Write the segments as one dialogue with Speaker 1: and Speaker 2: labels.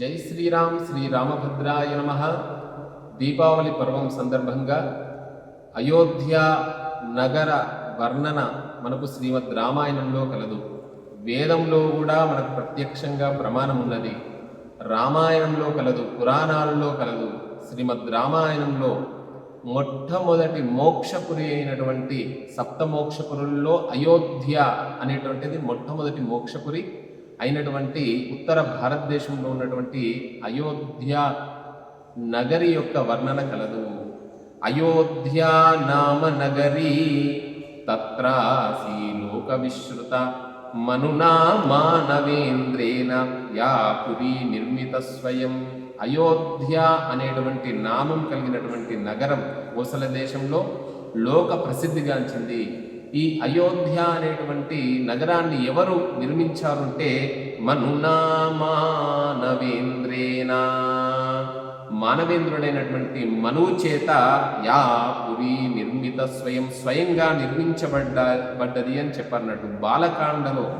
Speaker 1: జై శ్రీరామ్ శ్రీ రామభద్రాయ నమ. దీపావళి పర్వం సందర్భంగా అయోధ్య నగర వర్ణన మనకు శ్రీమద్ రామాయణంలో కలదు. వేదంలో కూడా మనకు ప్రత్యక్షంగా ప్రమాణం ఉన్నది రామాయణంలో కలదు పురాణాలలో కలదు. శ్రీమద్ రామాయణంలో మొట్టమొదటి మోక్షపురి అయినటువంటి సప్తమోక్షపురుల్లో అయోధ్య అనేటువంటిది మొట్టమొదటి మోక్షపురి అయినటువంటి ఉత్తర భారతదేశంలో ఉన్నటువంటి అయోధ్య నగరి యొక్క వర్ణన కలదు. అయోధ్య నామ నగరి తత్రాసీ లోక విశ్రుత మనునా మానవేంద్రేణ యా పురి నిర్మిత స్వయం. అయోధ్య అనేటువంటి నామం కలిగినటువంటి నగరం కోసల దేశంలో లోక ప్రసిద్ధిగాంచింది. ఈ అయోధ్య అనేటువంటి నగరాన్ని ఎవరు నిర్మించారు అంటే మనునా మానవేంద్రేనా మానవేంద్రుడైనటువంటి మనువు చేత యా పురి నిర్మిత స్వయం స్వయంగా నిర్మించబడ్డ బడ్డది అని చెప్పన్నట్టు బాలకాండలో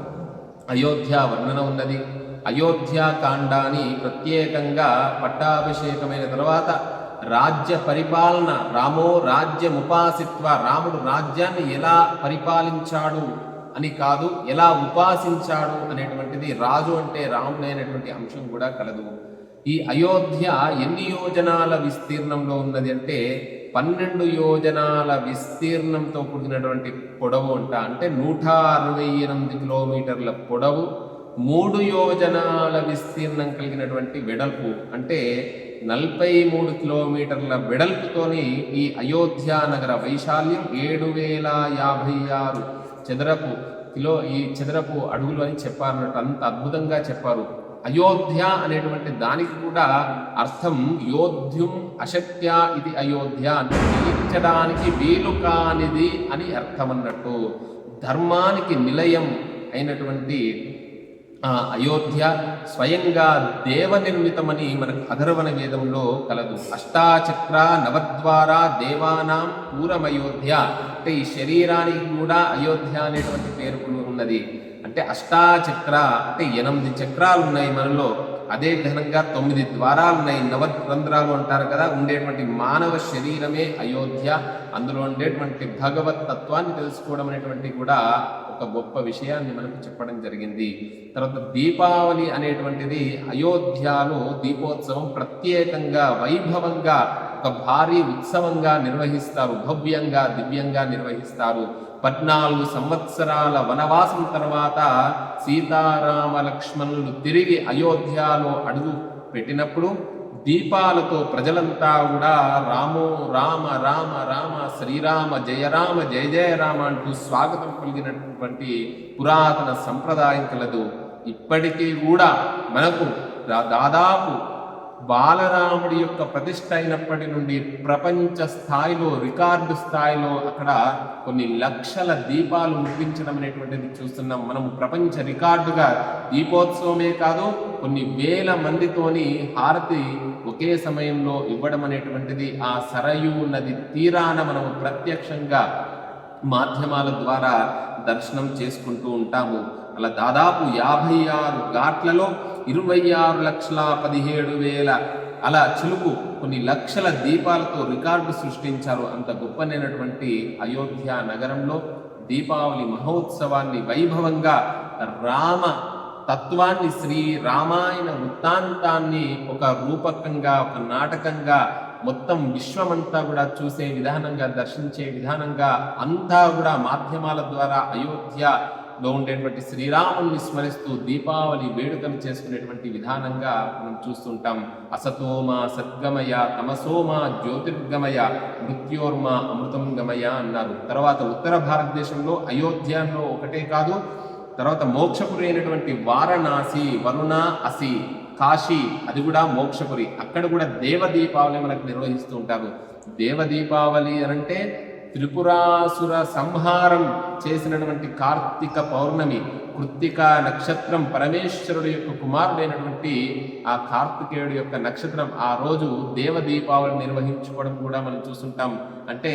Speaker 1: అయోధ్య వర్ణన ఉన్నది. అయోధ్య ప్రత్యేకంగా పట్టాభిషేకమైన తర్వాత రాజ్య పరిపాలన రామో రాజ్యముపాసిత్వ రాముడు రాజ్యాన్ని ఎలా పరిపాలించాడు అని కాదు ఎలా ఉపాసించాడు అనేటువంటిది రాజు అంటే రాముడు అనేటువంటి అంశం కూడా కలదు. ఈ అయోధ్య ఎన్ని యోజనాల విస్తీర్ణంలో ఉన్నది అంటే పన్నెండు యోజనాల విస్తీర్ణంతో కూడినటువంటి పొడవు అంట. అంటే నూట అరవై ఎనిమిది కిలోమీటర్ల పొడవు మూడు యోజనాల విస్తీర్ణం కలిగినటువంటి వెడల్పు. అంటే నలభై మూడు కిలోమీటర్ల వెడల్పుతోని ఈ అయోధ్య నగర వైశాల్యం ఏడు వేల యాభై ఆరు చదరపు కిలో ఈ చదరపు అడుగులు అని చెప్పారు అంత అద్భుతంగా చెప్పారు. అయోధ్య అనేటువంటి దానికి కూడా అర్థం యోధ్యం అశక్య ఇది అయోధ్య అంటే జయించడానికి వీలు కానిది అని అర్థం అన్నట్టు ధర్మానికి నిలయం అయినటువంటి అయోధ్య స్వయంగా దేవ నిర్మితమని మనకు అధర్వణ వేదంలో కలదు. అష్టాచక్ర నవద్వార దేవానాం పూరమయోధ్య. అంటే ఈ శరీరానికి కూడా అయోధ్య అనేటువంటి పేరు ఉన్నది. అంటే అష్టాచక్ర అంటే ఎనిమిది చక్రాలు ఉన్నాయి మనలో. అదే విధంగా తొమ్మిది ద్వారాలు ఉన్నాయి నవరంధ్రాలు అంటారు కదా ఉండేటువంటి మానవ శరీరమే అయోధ్య. అందులో ఉండేటువంటి భగవత్ తత్వాన్ని తెలుసుకోవడం అనేటువంటి కూడా ఒక గొప్ప విషయాన్ని మనకు చెప్పడం జరిగింది. తర్వాత దీపావళి అనేటువంటిది అయోధ్యలో దీపోత్సవం ప్రత్యేకంగా వైభవంగా ఒక భారీ ఉత్సవంగా నిర్వహిస్తారు. భవ్యంగా దివ్యంగా నిర్వహిస్తారు. పద్నాలుగు సంవత్సరాల వనవాసం తర్వాత సీతారామ లక్ష్మణులు తిరిగి అయోధ్యలో అడుగు పెట్టినప్పుడు దీపాలతో ప్రజలంతా కూడా రామో రామ రామ రామ శ్రీరామ జయ రామ జయ జయ రామ అంటూ స్వాగతం పలికినటువంటి పురాతన సంప్రదాయం కలదు. ఇప్పటికీ కూడా మనకు దాదాపు బాలరాముడి యొక్క ప్రతిష్ట అయినప్పటి నుండి ప్రపంచ స్థాయిలో రికార్డు స్థాయిలో అక్కడ కొన్ని లక్షల దీపాలు ముట్టించడం అనేటువంటిది చూస్తున్నాం. మనం ప్రపంచ రికార్డుగా దీపోత్సవమే కాదు కొన్ని వేల మందితోని హారతి ఒకే సమయంలో ఇవ్వడం అనేటువంటిది ఆ సరయూ నది తీరాన మనం ప్రత్యక్షంగా మాధ్యమాల ద్వారా దర్శనం చేసుకుంటూ ఉంటాము. అలా దాదాపు యాభై ఆరు ఘాట్లలో ఇరవై ఆరు లక్షల పదిహేడు వేల అలా చిలుకు కొన్ని లక్షల దీపాలతో రికార్డు సృష్టించారు అంత గొప్పనైనటువంటి అయోధ్య నగరంలో. దీపావళి మహోత్సవాన్ని వైభవంగా రామ తత్వాన్ని శ్రీ రామాయణ వృత్తాంతాన్ని ఒక రూపకంగా ఒక నాటకంగా మొత్తం విశ్వమంతా కూడా చూసే విధానంగా దర్శించే విధానంగా అంతా కూడా మాధ్యమాల ద్వారా అయోధ్యలో ఉండేటువంటి శ్రీరాముని స్మరిస్తూ దీపావళి వేడుకలు చేసుకునేటువంటి విధానంగా మనం చూస్తుంటాం. అసతోమ సద్గమయ తమసోమ జ్యోతిర్గమయ మృత్యోర్మ అమృతం గమయ అన్నారు. తర్వాత ఉత్తర భారతదేశంలో అయోధ్యలో ఒకటే కాదు తర్వాత మోక్షపురి అయినటువంటి వారణాసి వరుణ అసి కాశీ అది కూడా మోక్షపురి. అక్కడ కూడా దేవ దీపావళి మనకు నిర్వహిస్తూ ఉంటారు. దేవ దీపావళి అనంటే త్రిపురాసుర సంహారం చేసినటువంటి కార్తీక పౌర్ణమి కృత్తిక నక్షత్రం పరమేశ్వరుడు యొక్క కుమారుడైనటువంటి ఆ కార్తికేయుడు యొక్క నక్షత్రం ఆ రోజు దేవ దీపావళి నిర్వహించుకోవడం కూడా మనం చూస్తుంటాం. అంటే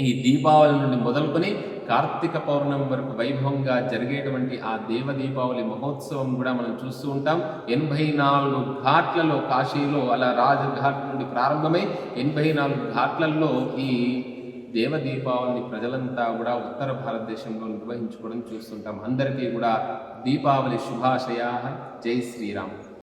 Speaker 1: ఈ దీపావళి నుండి మొదలుకొని కార్తీక పౌర్ణమి వరకు వైభవంగా జరిగేటువంటి ఆ దేవ దీపావళి మహోత్సవం కూడా మనం చూస్తూ ఉంటాం. ఎనభై నాలుగు ఘాట్లలో కాశీలో అలా రాజఘాట్ నుండి ప్రారంభమై ఎనభై నాలుగు ఘాట్లలో ఈ దేవ దీపావళిని ప్రజలంతా కూడా ఉత్తర భారతదేశంలో నిర్వహించుకోవడం చూస్తుంటాం. అందరికీ కూడా దీపావళి శుభాశయా. జై శ్రీరామ్.